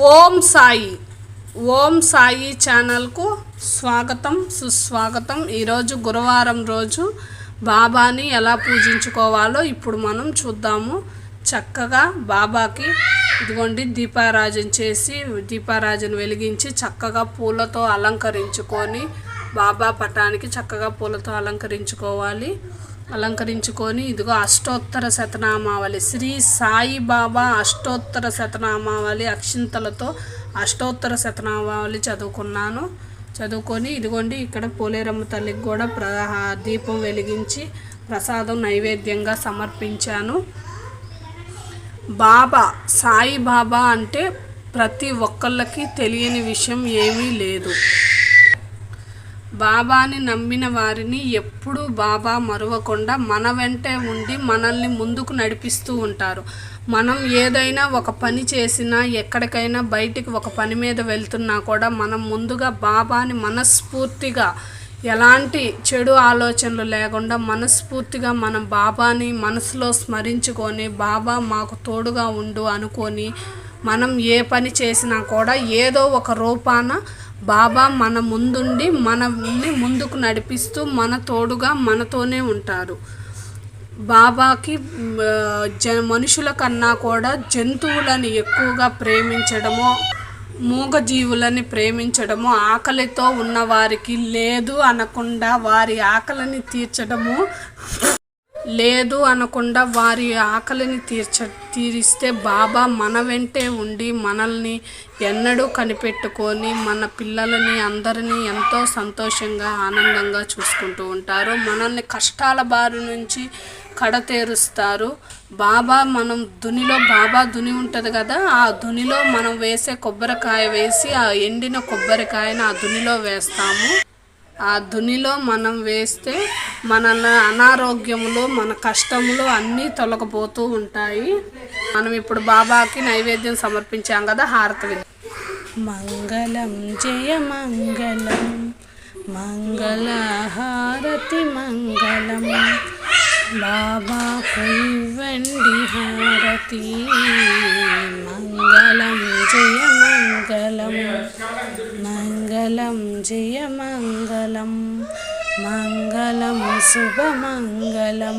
ఓం సాయి. ఓం సాయి ఛానల్కు స్వాగతం సుస్వాగతం. ఈరోజు గురువారం రోజు బాబాని ఎలా పూజించుకోవాలో ఇప్పుడు మనం చూద్దాము. చక్కగా బాబాకి ఇదిగోండి దీపారాజన చేసి దీపారాజన వెలిగించి చక్కగా పూలతో అలంకరించుకొని బాబా పటానికి చక్కగా పూలతో అలంకరించుకోవాలి. అలంకరించుకొని ఇదిగో అష్టోత్తర శతనామావళి. శ్రీ సాయిబాబా అష్టోత్తర శతనామావళి అక్షింతలతో అష్టోత్తర శతనామావళి చదువుకున్నాను. చదువుకొని ఇదిగోండి ఇక్కడ పోలేరమ్మ తల్లికి కూడా ప్ర దీపం వెలిగించి ప్రసాదం నైవేద్యంగా సమర్పించాను. బాబా సాయిబాబా అంటే ప్రతి ఒక్కళ్ళకి తెలియని విషయం ఏమీ లేదు. బాబాని నమ్మిన వారిని ఎప్పుడూ బాబా మరువకుండా మన వెంటే ఉండి మనల్ని ముందుకు నడిపిస్తూ ఉంటారు. మనం ఏదైనా ఒక పని చేసినా ఎక్కడికైనా బయటికి ఒక పని మీద వెళ్తున్నా కూడా మనం ముందుగా బాబాని మనస్ఫూర్తిగా ఎలాంటి చెడు ఆలోచనలు లేకుండా మనస్ఫూర్తిగా మనం బాబాని మనసులో స్మరించుకొని బాబా మాకు తోడుగా ఉండు అనుకొని మనం ఏ పని చేసినా కూడా ఏదో ఒక రూపాన బాబా మన ముందుండి మనల్ని ముందుకు నడిపిస్తూ మన తోడుగా మనతోనే ఉంటారు. బాబాకి జ మనుషుల కన్నా కూడా జంతువులను ఎక్కువగా ప్రేమించడము మూగజీవులని ప్రేమించడము ఆకలితో ఉన్న వారికి లేదు అనకుండా వారి ఆకలిని తీర్చడము లేదు అనకుండా వారి ఆకలిని తీర్చ తీరిస్తే బాబా మన వెంటే ఉండి మనల్ని ఎన్నడూ కనిపెట్టుకొని మన పిల్లలని అందరినీ ఎంతో సంతోషంగా ఆనందంగా చూసుకుంటూ ఉంటారు. మనల్ని కష్టాల బారి నుంచి కడతేరుస్తారు. బాబా మనం దునిలో బాబా దుని ఉంటుంది కదా ఆ దునిలో మనం వేసే కొబ్బరికాయ వేసి ఆ ఎండిన కొబ్బరికాయను ఆ దునిలో వేస్తాము. ఆ దునిలో మనం వేస్తే మన అనారోగ్యములు మన కష్టములు అన్నీ తొలగపోతూ ఉంటాయి. మనం ఇప్పుడు బాబాకి నైవేద్యం సమర్పించాం కదా హారతి మంగళం జయ మంగళం మంగళ హారతి మంగళం. బాబాకు ఇవ్వండి హారతి మంగళం జయ మంగళం. మంగళం జయ మంగళం మంగళం శుభమంగళం